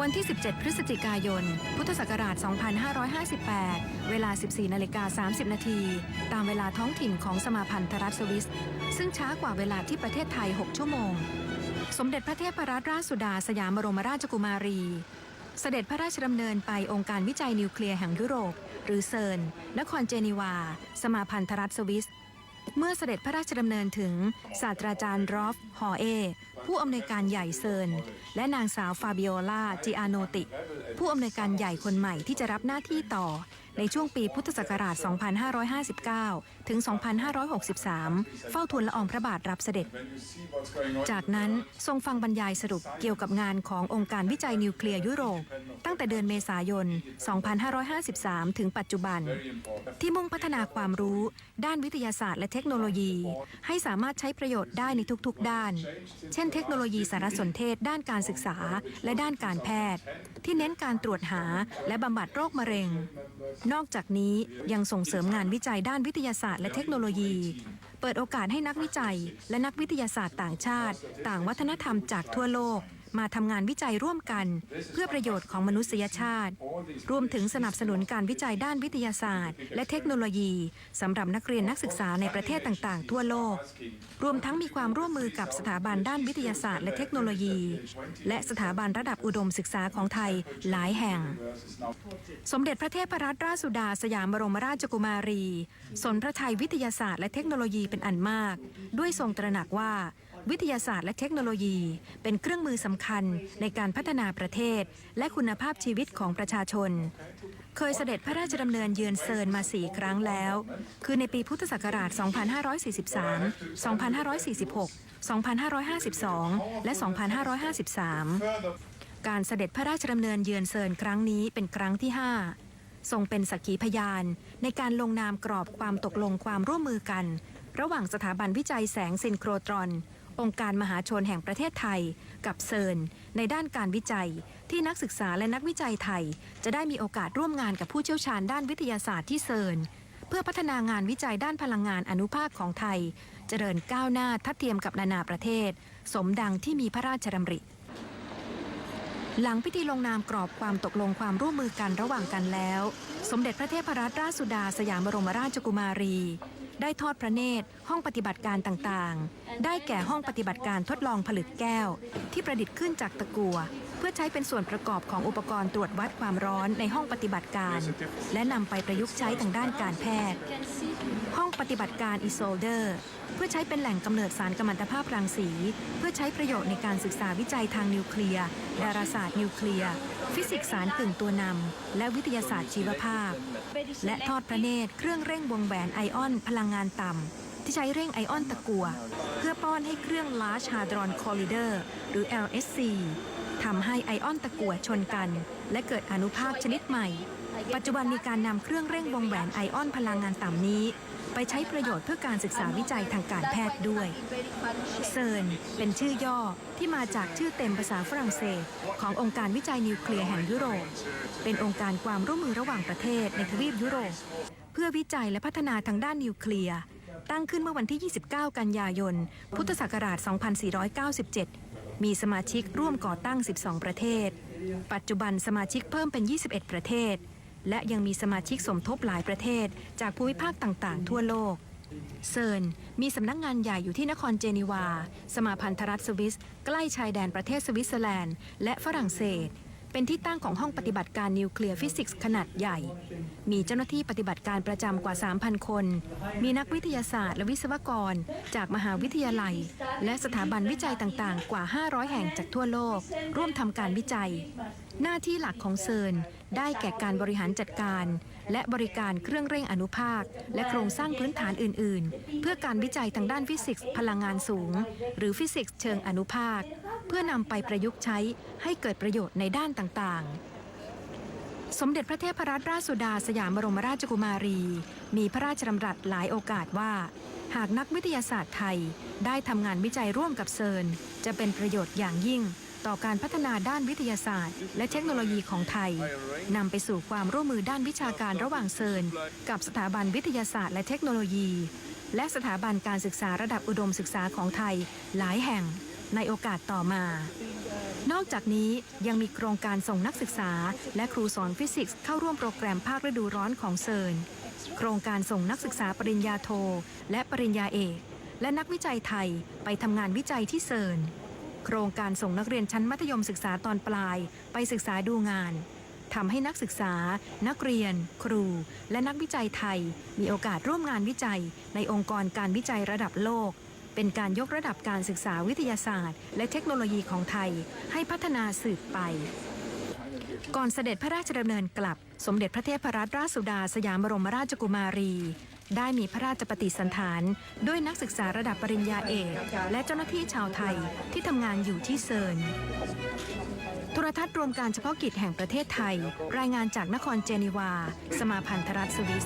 วันที่ 17 พฤศจิกายน พุทธศักราช 2558 เวลา 14 นาฬิกา 30 นาที ตามเวลาท้องถิ่นของสมาพันธรัฐสวิส ซึ่งช้ากว่าเวลาที่ประเทศไทย 6 ชั่วโมง สมเด็จพระเทพรัตนราชสุดาสยามบรมราชกุมารี เสด็จพระราชดำเนินไปองค์การวิจัยนิวเคลียร์แห่งยุโรป หรือเซิร์น นครเจนีวา สมาพันธรัฐสวิส เมื่อเสด็จพระราชดำเนินถึง ศาสตราจารย์รอฟ หอเอ ผู้อำนวยการใหญ่เซิร์นและนางสาวฟาบิโอลาจิอาโนติ ผู้อำนวยการใหญ่คนใหม่ที่จะรับหน้าที่ต่อ ในช่วงปีพุทธศักราช 2559 ถึง 2563 เฝ้าทูลละอองพระบาทรับเสด็จ จากนั้นทรงฟังบรรยายสรุปเกี่ยวกับงานขององค์การวิจัยนิวเคลียร์ยุโรป ตั้งแต่เดือนเมษายน 2553 ถึงปัจจุบัน ที่มุ่งพัฒนาความรู้ด้านวิทยาศาสตร์และเทคโนโลยี ให้สามารถใช้ประโยชน์ได้ในทุกๆ ด้าน เช่น เทคโนโลยีสารสนเทศ ด้านการศึกษาและด้านการแพทย์ ที่เน้นการตรวจหาและบำบัดโรคมะเร็งนอกจากนี้ยังส่งเสริมงานวิจัยด้านวิทยาศาสตร์และเทคโนโลยี เปิดโอกาสให้นักวิจัย และนักวิทยาศาสตร์ต่างชาติ ต่างวัฒนธรรมจากทั่วโลก มาทำงานวิจัยร่วมกัน เพื่อประโยชน์ของมนุษยชาติ รวมถึงสนับสนุนการวิจัยด้านวิทยาศาสตร์ และเทคโนโลยีสำหรับนักเรียนนักศึกษาในประเทศต่างๆ ทั่วโลก รวมทั้งมีความร่วมมือกับสถาบันด้านวิทยาศาสตร์ และเทคโนโลยี และสถาบันระดับอุดมศึกษาของไทยหลายแห่ง สมเด็จพระเทพรัตนราชสุดาสยามบรมราชกุมารี สนพระไทยวิทยาศาสตร์และเทคโนโลยีเป็นอันมาก ด้วยทรงตระหนักว่า วิทยาศาสตร์และเทคโนโลยี เป็นเครื่องมือสำคัญในการพัฒนาประเทศ และคุณภาพชีวิตของประชาชน เคยเสด็จพระราชดำเนินเยือนเซิร์นมาสี่ครั้งแล้ว คือในปีพุทธศักราช 2543 2546 2552 และ 2553 การเสด็จพระราชดำเนินเยือนเซิร์นครั้งนี้เป็นครั้งที่ 5 ทรงเป็นสักขีพยานในการลงนามกรอบความตกลงความร่วมมือกัน ระหว่างสถาบันวิจัยแสงซินโครตรอน องค์การมหาชนแห่งประเทศไทย กับเซิร์นในด้านการวิจัย ที่นักศึกษาและนักวิจัยไทย จะได้มีโอกาสร่วมงานกับผู้เชี่ยวชาญด้านวิทยาศาสตร์ที่เซิร์นเพื่อพัฒนางานวิจัยด้านพลังงานอนุภาคของไทย เจริญก้าวหน้าทัดเทียมกับนานาประเทศ สมดังที่มีพระราชดำริ หลังพิธีลงนามกรอบความตกลงความร่วมมือกันระหว่างกันแล้ว สมเด็จพระเทพรัตนราชสุดาสยามบรมราชกุมารี ได้ทอดพระเนตร ห้องปฏิบัติการต่างๆ ได้แก่ห้องปฏิบัติการทดลองผลึกแก้ว ที่ประดิษฐ์ขึ้นจากตะกั่ว เพื่อใช้เป็นส่วนประกอบของอุปกรณ์ตรวจวัดความร้อนในห้องปฏิบัติการ และนำไปประยุกต์ใช้ทางด้านการแพทย์ ห้องปฏิบัติการ e s o l d e r เพื่อใช้เป็นแหล่งกำเนิดสารกัมมันตภาพรังสี เพื่อใช้ประโยชน์ในการศึกษาวิจัยทางนิวเคลียร์ดาราศาสตร์นิวเคลียร์ฟิสิกส์สารกึ่งตัวนำและวิทยาศาสตร์ชีวภาพ และทอดพระเนตรเครื่องเร่งวงแหวนไอออนพลังงานต่ำ ที่ใช้เร่งไอออนตะกัว เพื่อป้อนให้เครื่อง Large Hadron Collider หรือ LSC ทำให้ไอออนตะกั่วชนกัน และเกิดอนุภาคชนิดใหม่ ปัจจุบันมีการนำเครื่องเร่งวงแหวนไอออนพลังงานต่ำนี้ ไปใช้ประโยชน์เพื่อการศึกษาวิจัยทางการแพทย์ด้วย เซิร์นเป็นชื่อย่อที่มาจากชื่อเต็มภาษาฝรั่งเศส ขององค์การวิจัยนิวเคลียร์แห่งยุโรป เป็นองค์การความร่วมมือระหว่างประเทศในทวีปยุโรป เพื่อวิจัยและพัฒนาทางด้านนิวเคลียร์ตั้งขึ้นเมื่อวันที่ 29 กันยายน พุทธศักราช 2497 มีสมาชิกร่วมก่อตั้ง 12 ประเทศ ปัจจุบันสมาชิกเพิ่มเป็น 21 ประเทศ และยังมีสมาชิกสมทบหลายประเทศ จากภูมิภาคต่างๆ ทั่วโลก เซิร์นมีสำนักงานใหญ่อยู่ที่นครเจนีวา สมาพันธรัฐสวิส ใกล้ชายแดนประเทศสวิตเซอร์แลนด์ และฝรั่งเศส เป็นที่ตั้งของห้องปฏิบัติการนิวเคลียร์ฟิสิกส์ขนาดใหญ่ มีเจ้าหน้าที่ปฏิบัติการประจำกว่า 3,000 คน มีนักวิทยาศาสตร์และวิศวกร จากมหาวิทยาลัย และสถาบันวิจัยต่างๆ กว่า 500 แห่งจากทั่วโลก ร่วมทำการวิจัย หน้าที่หลักของเซิร์น ได้แก่การบริหารจัดการ และบริการเครื่องเร่งอนุภาค และโครงสร้างพื้นฐานอื่น ๆ เพื่อการวิจัยทางด้านฟิสิกส์พลังงานสูง หรือฟิสิกส์เชิงอนุภาค เพื่อนำไปประยุกต์ใช้ให้เกิดประโยชน์ในด้านต่าง ๆสมเด็จพระเทพรัตนราชสุดาสยามบรมราชกุมารี มีพระราชดำรัสหลายโอกาสว่า หากนักวิทยาศาสตร์ไทยได้ทำงานวิจัยร่วมกับเซิร์นจะเป็นประโยชน์อย่างยิ่ง ต่อการพัฒนาด้านวิทยาศาสตร์ และเทคโนโลยีของไทยนำไปสู่ความร่วมมือด้านวิชาการระหว่างเซิร์นกับสถาบันวิทยาศาสตร์และเทคโนโลยี และสถาบันการศึกษาระดับอุดมศึกษาของไทยหลายแห่งในโอกาสต่อมา นอกจากนี้ยังมีโครงการส่งนักศึกษา และครูสอนฟิสิกส์เข้าร่วมโปรแกรมภาคฤดูร้อนของเซิร์นโครงการส่งนักศึกษาปริญญาโท และปริญญาเอก และนักวิจัยไทยไปทำงานวิจัยที่เซิร์น โครงการส่งนักเรียนชั้นมัธยมศึกษาตอนปลาย ไปศึกษาดูงานทำให้นักศึกษา นักเรียน ครู และนักวิจัยไทย มีโอกาสร่วมงานวิจัย ในองค์กรการวิจัยระดับโลก เป็นการยกระดับการศึกษาวิทยาศาสตร์ และเทคโนโลยีของไทย ให้พัฒนาสืบไป ก่อนเสด็จพระราชดำเนินกลับ สมเด็จพระเทพรัตนราชสุดาสยามบรมราชกุมารี ได้มีพระราชปฏิสันถานด้วยนักศึกษาระดับปริญญาเอก และเจ้าหน้าที่ชาวไทยที่ทำงานอยู่ที่เซิร์นโทรทัศน์รวมการเฉพาะกิจแห่งประเทศไทย รายงานจากนครเจนีวา สมาพันธรัฐสวิส